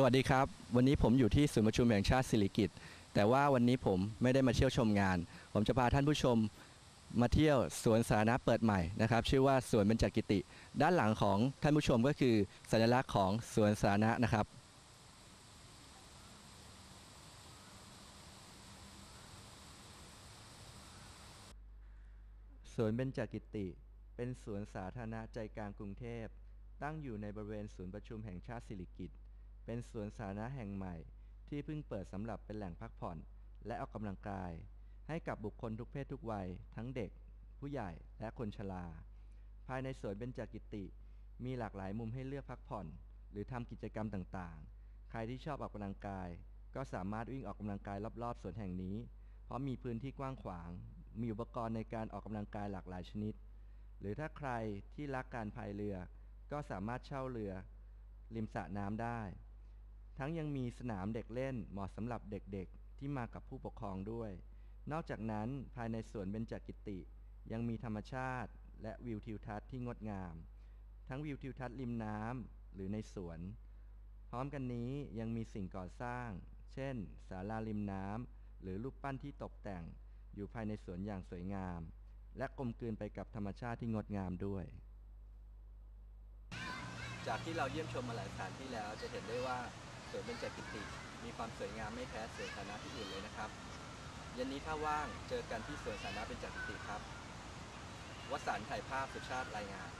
สวัสดีครับ วันนี้ผมอยู่ที่ศูนย์ประชุมแห่งชาติสิริกิติ์แต่ว่าวันนี้ผมไม่ได้มาเที่ยวชมงาน ผมจะพาท่านผู้ชมมาเที่ยวสวนสาธารณะเปิดใหม่นะครับ ชื่อว่าสวนเบญจกิติ ด้านหลังของท่านผู้ชมก็คือสัญลักษณ์ของสวนสาธารณะนะครับ สวนเบญจกิติ เป็นสวนสาธารณะใจกลางกรุงเทพ ตั้งอยู่ในบริเวณศูนย์ประชุมแห่งชาติสิริกิติ์ เป็นสวนสาธารณะแห่งใหม่ที่เพิ่งเปิดสำหรับเป็นแหล่งพักผ่อน และออกกำลังกาย ให้กับบุคคลทุกเพศทุกวัย ทั้งเด็ก ผู้ใหญ่และคนชรา ภายในสวนเบญจกิติ มีหลากหลายมุมให้เลือกพักผ่อน หรือทำกิจกรรมต่างๆ ใครที่ชอบออกกำลังกาย ก็สามารถวิ่งออกกำลังกายรอบๆสวนแห่งนี้ เพราะมีพื้นที่กว้างขวาง มีอุปกรณ์ในการออกกำลังกายหลากหลายชนิด หรือถ้าใครที่รักการพายเรือ ก็สามารถเช่าเรือ ริมสระน้ำได้ ทั้งยังมีสนามเด็กเล่นเหมาะสำหรับเด็กๆ ที่มากับผู้ปกครองด้วย นอกจากนั้นภายในสวนเบญจกิติ ยังมีธรรมชาติและวิวทิวทัศน์ที่งดงาม ทั้งวิวทิวทัศน์ริมน้ำหรือในสวน พร้อมกันนี้ยังมีสิ่งก่อสร้าง เช่นศาลาริมน้ำหรือรูปปั้นที่ตกแต่ง อยู่ภายในสวนอย่างสวยงาม และกลมกลืนไปกับธรรมชาติที่งดงามด้วย จากที่เราเยี่ยมชมมาหลายสถานที่แล้วจะเห็นได้ว่า สวนเบญจกิติ มีความสวยงามไม่แพ้สวนสาธารณะที่อื่นเลยนะครับ เย็นนี้ถ้าว่างเจอกันที่สวนสาธารณะเบญจกิติครับวสันต์ถ่ายภาพสุชาติรายงาน